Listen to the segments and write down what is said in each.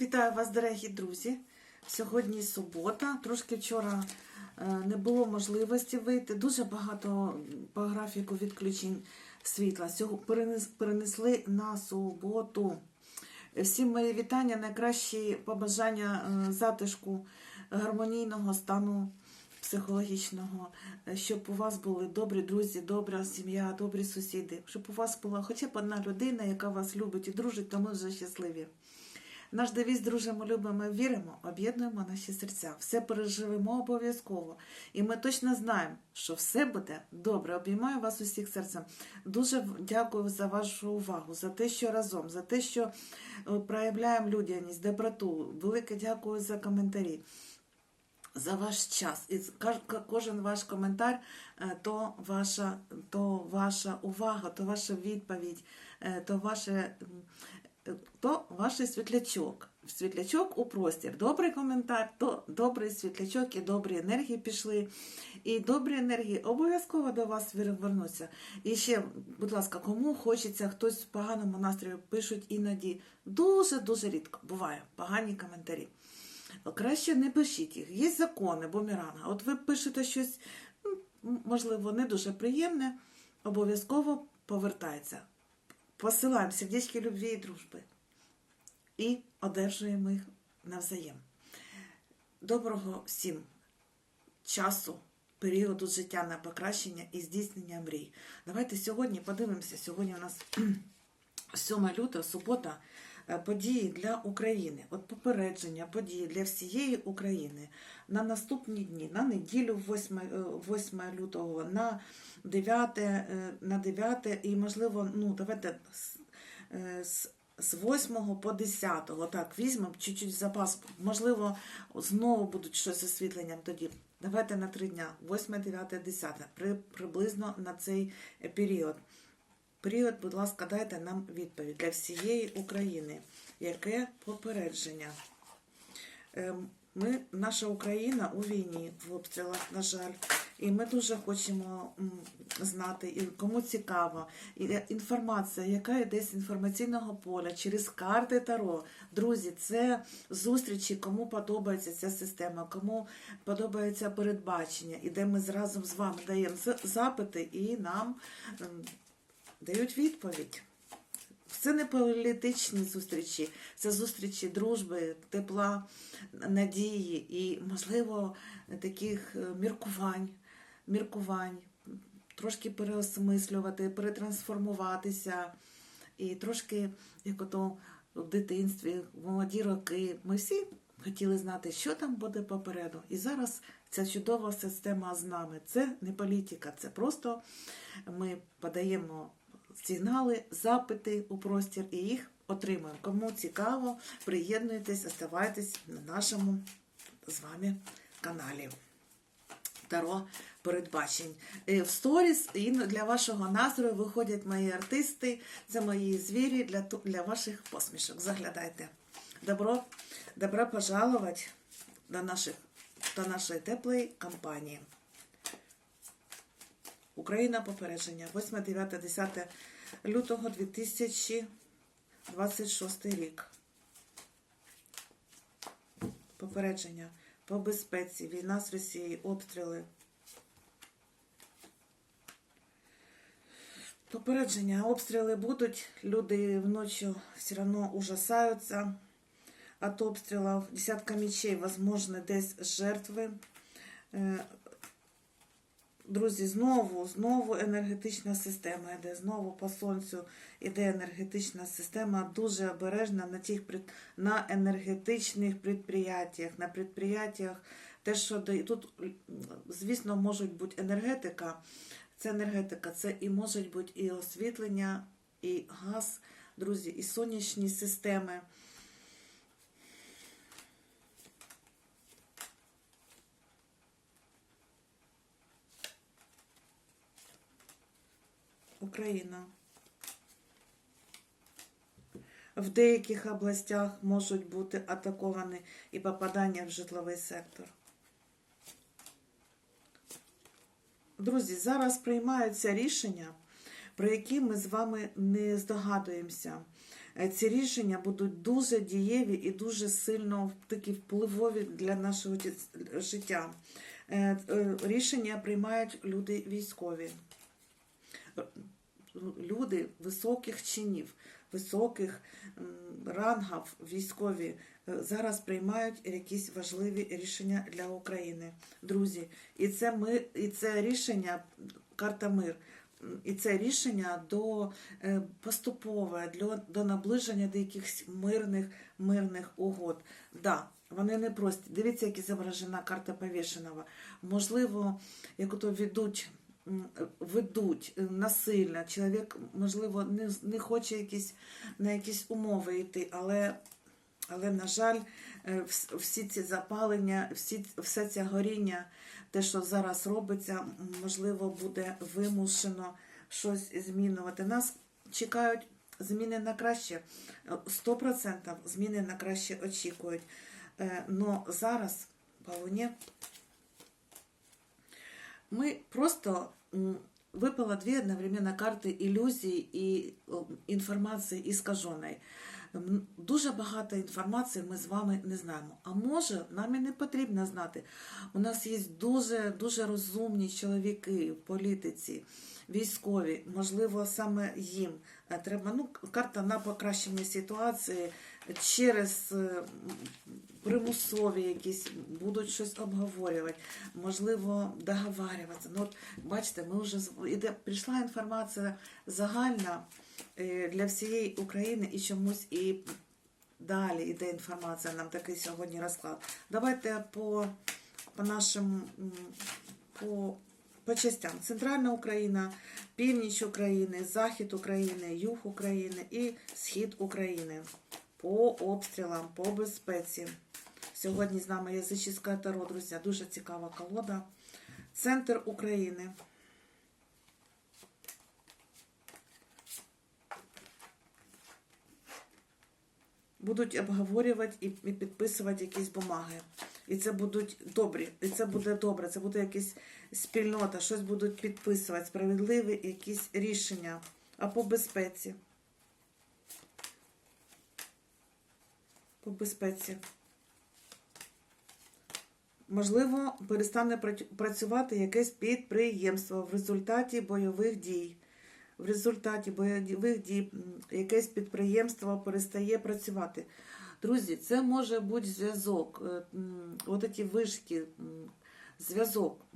Вітаю вас, дорогі друзі. Сьогодні субота. Трошки вчора е, не було можливості вийти. Дуже багато по графіку відключень світла. Перенесли на суботу. Всім мої вітання, найкращі побажання е, затишку, гармонійного стану психологічного, е, щоб у вас були добрі друзі, добра сім'я, добрі сусіди, щоб у вас була хоча б одна людина, яка вас любить і дружить, то ми вже щасливі. Наш девіз дружимо, любимо, віримо, об'єднуємо наші серця. Все переживемо обов'язково. І ми точно знаємо, що все буде добре. Обіймаю вас усіх серцем. Дуже дякую за вашу увагу, за те, що разом, за те, що е, проявляємо людяність, доброту. Велике дякую за коментарі. За ваш час. І кожен ваш коментар е, то ваша, то ваша увага, то ваша відповідь, е, то ваше. То ваш світлячок. Світлячок у простір. Добрий коментар, то добрий світлячок і добрі енергії пішли. І добрі енергії обов'язково до вас вернуться. І ще, будь ласка, кому хочеться, хтось в поганому настрої пишуть іноді. Дуже-дуже рідко буває погані коментарі. Краще не пишіть їх. Є закони бумеранга. От ви пишете щось, можливо, не дуже приємне, обов'язково повертається. Посилаємо сердечки любві і дружби і одержуємо їх навзаєм. Доброго всім часу, періоду життя на покращення і здійснення мрій. Давайте сьогодні подивимося. Сьогодні у нас 7 лютого, субота, події для України. От попередження, події для всієї України на наступні дні, на неділю 8, е, 8 лютого, на 9, е, на 9 і, можливо, ну, давайте з, е, з з 8 по 10, так, візьмемо чуть-чуть запас. Можливо, знову будуть щось освітленням тоді. Давайте на три дня, 8, 9, 10, при, приблизно на цей е, період. Період, будь ласка, дайте нам відповідь для всієї України. Яке попередження? Ем, Ми, наша Україна у війні, в обстрілах, на жаль, і ми дуже хочемо знати, і кому цікаво, і е, інформація, яка йде з інформаційного поля через карти Таро. Друзі, це зустрічі, кому подобається ця система, кому подобається передбачення, і де ми разом з вами даємо запити і нам ем, дають відповідь. Це не політичні зустрічі, це зустрічі дружби, тепла, надії і, можливо, таких е, міркувань, міркувань, трошки переосмислювати, перетрансформуватися. І трошки, як ото в дитинстві, в молоді роки, ми всі хотіли знати, що там буде попереду. І зараз ця чудова система з нами. Це не політика, це просто ми подаємо сигнали, запити у простір і їх отримуємо. Кому цікаво, приєднуйтесь, оставайтесь на нашому з вами каналі. Таро передбачень. Е, В сторіс і для вашого настрою виходять мої артисти, це мої звірі для, для ваших посмішок. Заглядайте. Добро, добро пожаловать до, наших, до нашої теплої компанії. Україна попередження. 8, 9, 10 лютого 2026 рік. Попередження по безпеці, війна з Росією, обстріли. Попередження, обстріли будуть, люди вночі все одно ужасаються от обстрілів. Десятка мечей, возможно, десь жертви. Друзі, знову, знову енергетична система йде, знову по сонцю іде енергетична система, дуже обережна на тих на енергетичних підприємствах, на підприємствах, те, що тут, звісно, можуть бути енергетика, це енергетика, це і можуть бути і освітлення, і газ, друзі, і сонячні системи. Україна. В деяких областях можуть бути атаковані і попадання в житловий сектор. Друзі, зараз приймаються рішення, про які ми з вами не здогадуємося. Ці рішення будуть дуже дієві і дуже сильно такі впливові для нашого життя. Е, е, Рішення приймають люди військові, люди високих чинів, високих рангів військові е, зараз приймають якісь важливі рішення для України. Друзі, і це ми, і це рішення карта мир. І це рішення до е, поступове до, до наближення до якихось мирних мирних угод. Да, вони не прості. Дивіться, як зображена карта повішеного. Можливо, як ото ведуть, ведуть насильно. Чоловік, можливо, не, не хоче якісь, на якісь умови йти, але, але на жаль, е, всі ці запалення, всі, все це горіння, те, що зараз робиться, можливо, буде вимушено щось змінювати. Нас чекають зміни на краще. Е, 100% зміни на краще очікують. Е, Но зараз по ми просто м, випало дві одновременно карти ілюзії і інформації іскаженої. М, Дуже багато інформації ми з вами не знаємо. А може, нам і не потрібно знати. У нас є дуже дуже розумні чоловіки в політиці, військові. Можливо, саме їм треба. Ну, карта на покращення ситуації через е, примусові якісь будуть щось обговорювати, можливо, договарюватися. Ну, от, бачите, ми вже іде, прийшла інформація загальна е, для всієї України і чомусь і далі йде інформація. Нам такий сьогодні розклад. Давайте по, по нашим по, по частям. Центральна Україна, північ України, захід України, юг України і схід України. По обстрілам, по безпеці. Сьогодні з нами язичська таро, друзі, дуже цікава колода. Центр України. Будуть обговорювати і підписувати якісь бумаги. І це будуть добрі, і це буде добре, це буде якась спільнота, щось будуть підписувати, справедливі якісь рішення. А по безпеці. По безпеці. Можливо, перестане працювати якесь підприємство в результаті бойових дій. В результаті бойових дій якесь підприємство перестає працювати. Друзі, це може бути зв'язок, е, ці вишки, зв'язок,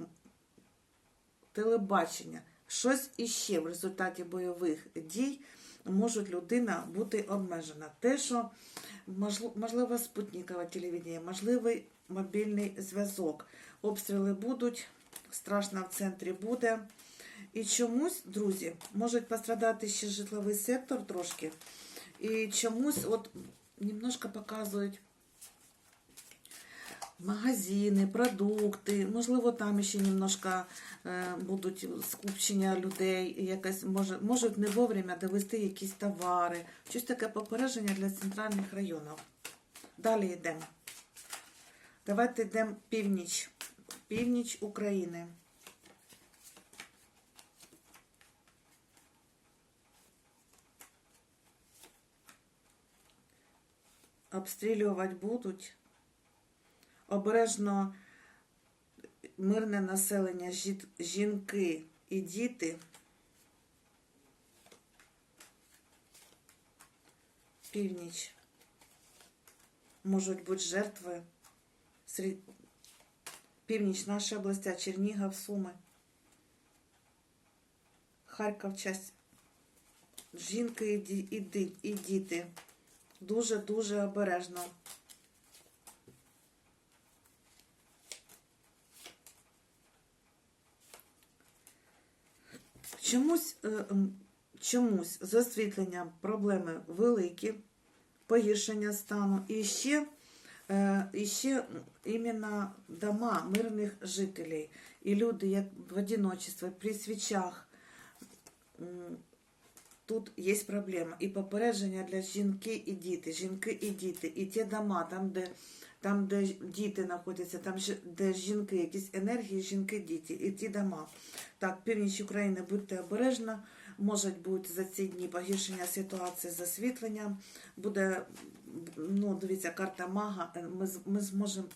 телебачення, щось іще в результаті бойових дій може людина бути обмежена. Те, що можливо спутникове телевідення, можливий мобільний зв'язок. Обстріли будуть, страшно в центрі буде. І чомусь, друзі, можуть пострадати ще житловий сектор трошки. І чомусь, от немножко показують магазини, продукти, можливо, там ще немножко е, будуть скупчення людей, якась може, можуть не вовремя довести якісь товари. Щось таке попередження для центральних районів. Далі йдемо. Давайте йдемо північ. Північ України. Обстрілювати будуть. Обережно мирне населення, жінки і діти. Північ. Можуть бути жертви. Північ наша областя, Чернігів, Суми. Харків, часть. Жінки і, ді- і, діти. Дуже-дуже обережно. Чомусь, е, чомусь з проблеми великі, погіршення стану. І ще, і ще іменно дома мирних жителів. І люди, як в одиночестві, при свічах. Тут є проблема. І попередження для жінки і діти. Жінки і діти. І ті дома, там, де, там, де діти знаходяться, там, де жінки, якісь енергії, жінки, діти. І ті дома. Так, північ України, будьте обережні, Може бути за ці дні погіршення ситуації з освітленням. Буде, ну, дивіться, карта мага. Е, Ми, ми зможемо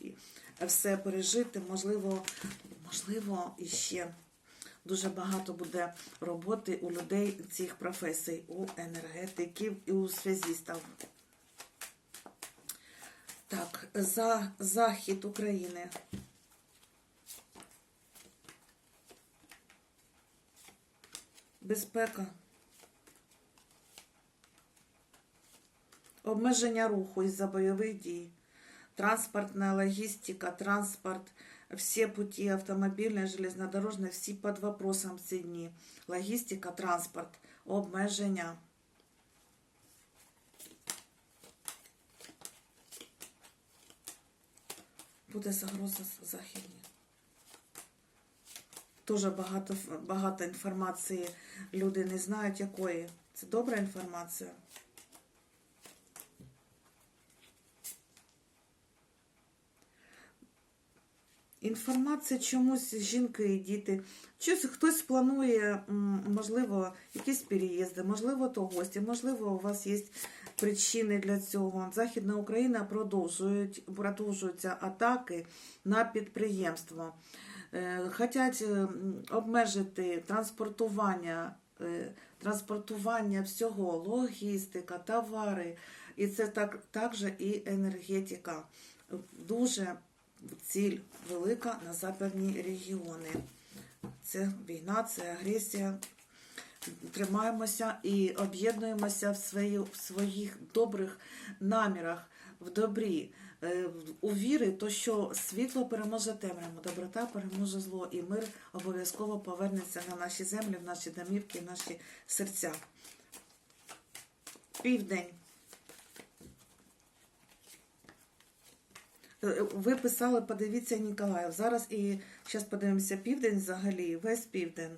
все пережити. Можливо, можливо, іще дуже багато буде роботи у людей цих професій, у енергетиків і у зв'язістів. Так, за захід України. Безпека. Обмеження руху із-за бойових дій. Транспортна логістика, транспорт, всі пути автомобільні, железнодорожні, всі під вопросом ці дні. Логістика, транспорт, обмеження. Буде загроза західні. Дуже багато, багато інформації люди не знають якої. Це добра інформація. Інформація чомусь жінки і діти. Щось хтось планує, можливо, якісь переїзди, можливо, то гості, можливо, у вас є причини для цього. Західна Україна продовжують, продовжуються атаки на підприємство. Е, Хотять обмежити транспортування, е, транспортування всього, логістика, товари. І це так, також і енергетика. Дуже ціль велика на западні регіони. Це війна, це агресія. Тримаємося і об'єднуємося в, свої, в своїх добрих намірах, в добрі, е, у віри, то що світло переможе темряву, доброта переможе зло, і мир обов'язково повернеться на наші землі, в наші домівки, в наші серця. Південь. Ви писали, подивіться Ніколаїв. Зараз і зараз подивимося південь взагалі, весь південь.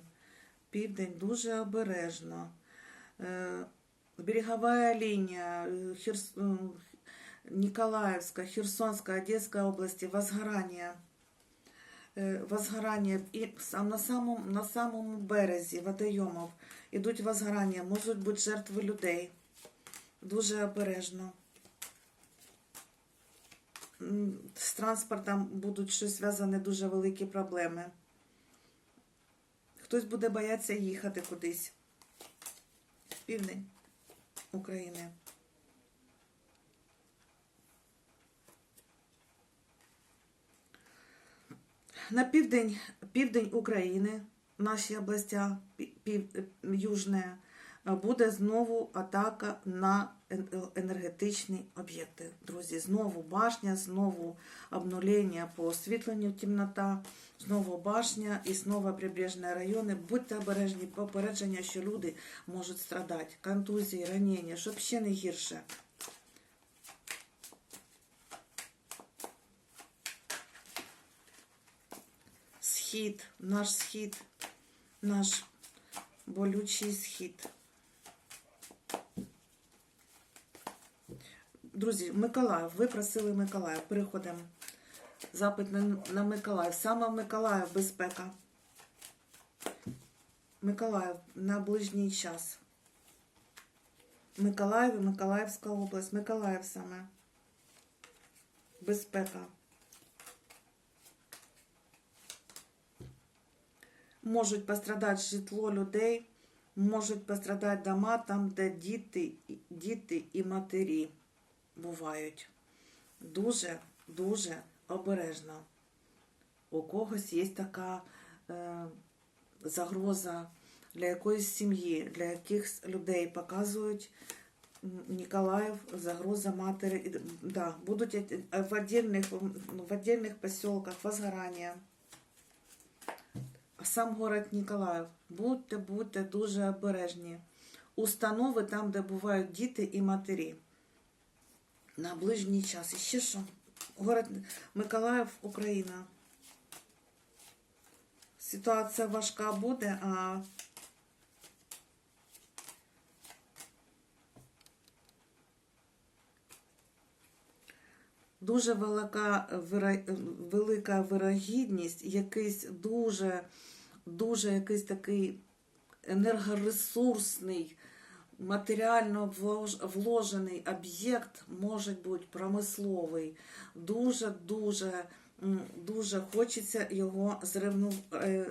Південь дуже обережно. Е, Берегова лінія, е, Херс... е, Ніколаївська, Херсонська, Одеська області, возгорання. Е, Возгорання і на самому, на самому березі водойомів ідуть возгорання, можуть бути жертви людей. Дуже обережно. З транспортом будуть щось зв'язані дуже великі проблеми. Хтось буде боятися їхати кудись. в Південь України. На південь, південь України, наші області, пів, пів, Южне, буде знову атака на енергетичні об'єкти. Друзі, знову башня, знову обнулення по освітленню темнота, знову башня і знову прибережні райони. Будьте обережні, попередження, що люди можуть страдати. Контузії, ранення, щоб ще не гірше. Схід, наш схід, наш болючий схід. Друзі, Миколаїв, ви просили Миколаїв. Переходимо. Запит на, на Миколаїв. Саме Миколаїв безпека. Миколаїв на ближній час. Миколаїв і Миколаївська область. Миколаїв саме. Безпека. Можуть пострадати житло людей, можуть пострадати дома там, де діти, діти і матері бувають. Дуже, дуже обережно. У когось є така е, загроза для якоїсь сім'ї, для якихось людей показують Ніколаїв, загроза матері. Да, будуть е, в отдельних, в отдельних поселках возгорання. Сам город Ніколаїв. Будьте, будьте дуже обережні. Установи там, де бувають діти і матері. На ближній час. І ще що? Город Миколаїв, Україна. Ситуація важка буде, а дуже велика, велика вирогідність, якийсь дуже, дуже якийсь такий енергоресурсний, матеріально влож- вложений об'єкт може бути промисловий. Дуже-дуже дуже хочеться його зревну, е,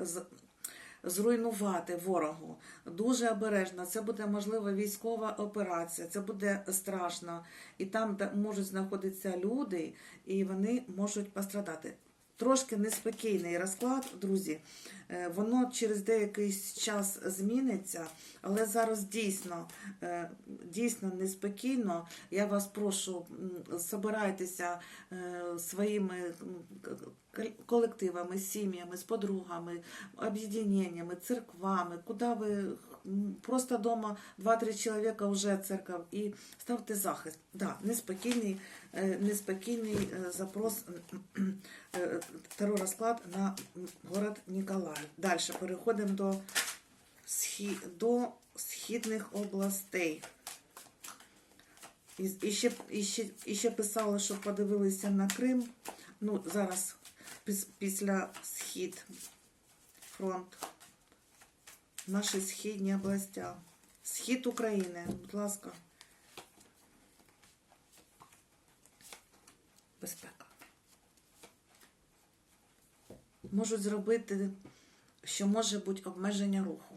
зруйнувати ворогу. Дуже обережно. Це буде можливо військова операція, це буде страшно. І там де можуть знаходитися люди, і вони можуть пострадати. Трошки неспокійний розклад, друзі. Е, Воно через деякий час зміниться, але зараз дійсно, е, дійсно неспокійно. Я вас прошу, м, собирайтеся е, своїми колективами, сім'ями, з подругами, об'єднаннями, церквами, куди ви просто вдома 2-3 чоловіка вже церква і ставте захист. Да, неспокійний, неспокійний запрос е, теророзклад на город Ніколаїв. Далі переходимо до, схі, до східних областей. І, і, ще, і, ще, і ще писали, що подивилися на Крим. Ну, зараз піс- після схід фронт. Наші східні області. Схід України, будь ласка. Безпека. Можуть зробити, що може бути обмеження руху.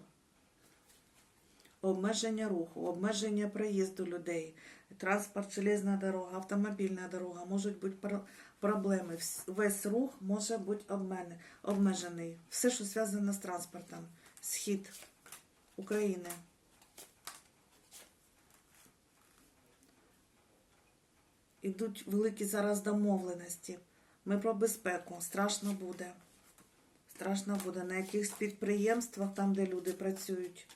Обмеження руху, обмеження проїзду людей, транспорт, железна дорога, автомобільна дорога, можуть бути проблеми. Весь рух може бути обмежений. Все, що зв'язано з транспортом. Схід України. Ідуть великі зараз домовленості. Ми про безпеку. Страшно буде. Страшно буде на якихось підприємствах, там, де люди працюють.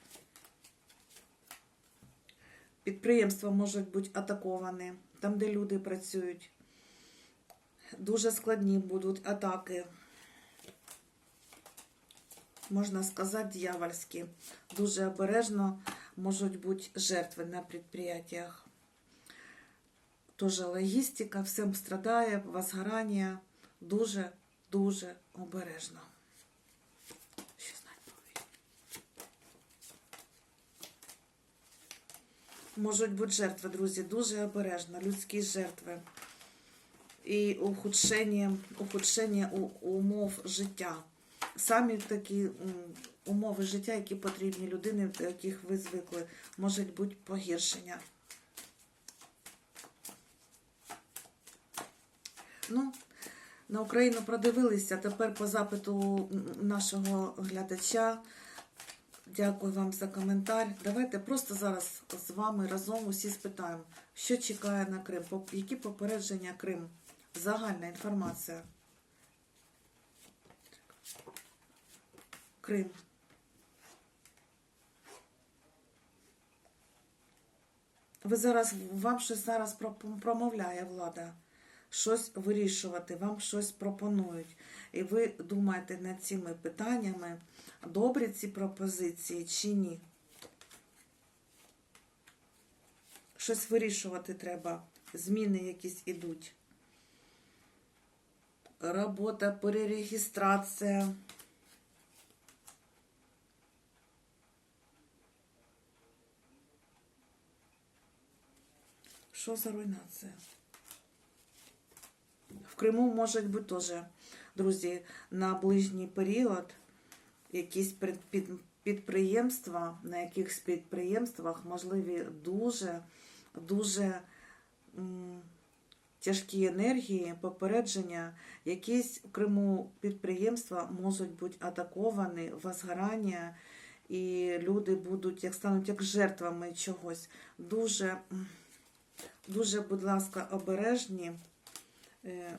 Підприємства можуть бути атаковані, там, де люди працюють. Дуже складні будуть атаки. Можна сказати, дьявольські. Дуже обережно можуть бути жертви на підприємствах. Тоже логістика, всім страдає, возгорання. Дуже, дуже обережно. Що знать повинні. Можуть бути жертви, друзі, дуже обережно, людські жертви. І ухудшення, ухудшення умов життя. Самі такі умови життя, які потрібні людини, до яких ви звикли, можуть бути погіршення. Ну, на Україну продивилися. Тепер по запиту нашого глядача. Дякую вам за коментар. Давайте просто зараз з вами разом усі спитаємо, що чекає на Крим, які попередження Крим, загальна інформація. Крим. Ви зараз вам щось зараз промовляє влада, щось вирішувати, вам щось пропонують. І ви думаєте над цими питаннями, добрі ці пропозиції чи ні. Щось вирішувати треба, зміни якісь ідуть. Робота, перереєстрація. Що за руйнація? В Криму можуть бути теж, друзі, на ближній період якісь під- під- підприємства, на якихось підприємствах можливі дуже, дуже тяжкі енергії, попередження. Якісь в Криму підприємства можуть бути атаковані, возгорання, і люди будуть, як стануть як жертвами чогось. Дуже, дуже, будь ласка, обережні. Е,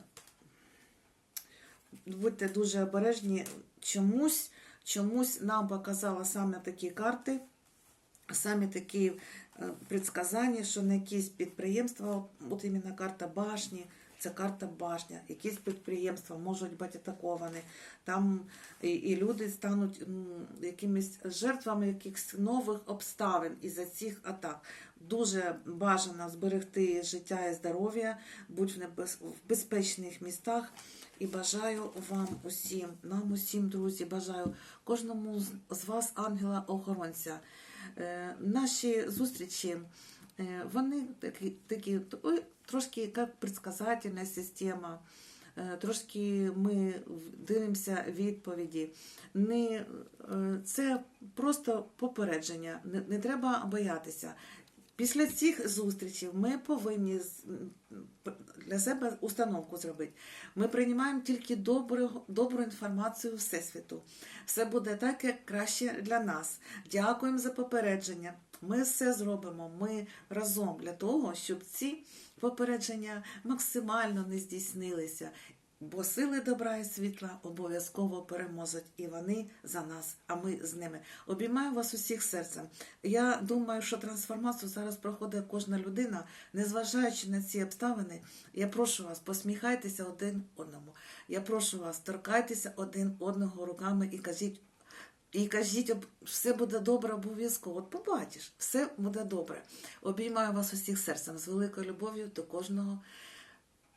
Будьте дуже обережні. Чомусь, чомусь нам показала саме такі карти, саме такі е, предсказання, що на якісь підприємства, от іменно карта башні, це карта башня, якісь підприємства можуть бути атаковані. Там і, і люди стануть якимись жертвами якихось нових обставин із-за цих атак. Дуже бажано зберегти життя і здоров'я, будь в, безпечних містах. І бажаю вам усім, нам усім, друзі, бажаю кожному з- вас, ангела-охоронця. Е, наші зустрічі, е, вони такі, такі трошки як предсказательна система. Е, Трошки ми дивимося відповіді. Не, це просто попередження. Не, не треба боятися. Після цих зустрічей ми повинні для себе установку зробити. Ми приймаємо тільки добру, добру інформацію Всесвіту. Все буде так, як краще для нас. Дякуємо за попередження. Ми все зробимо. Ми разом для того, щоб ці попередження максимально не здійснилися. Бо сили добра і світла обов'язково переможуть, і вони за нас, а ми з ними. Обіймаю вас усіх серцем. Я думаю, що трансформацію зараз проходить кожна людина, незважаючи на ці обставини. Я прошу вас, посміхайтеся один одному. Я прошу вас, торкайтеся один одного руками і кажіть. І кажіть, все буде добре обов'язково. От побачиш, все буде добре. Обіймаю вас усіх серцем з великою любов'ю до кожного.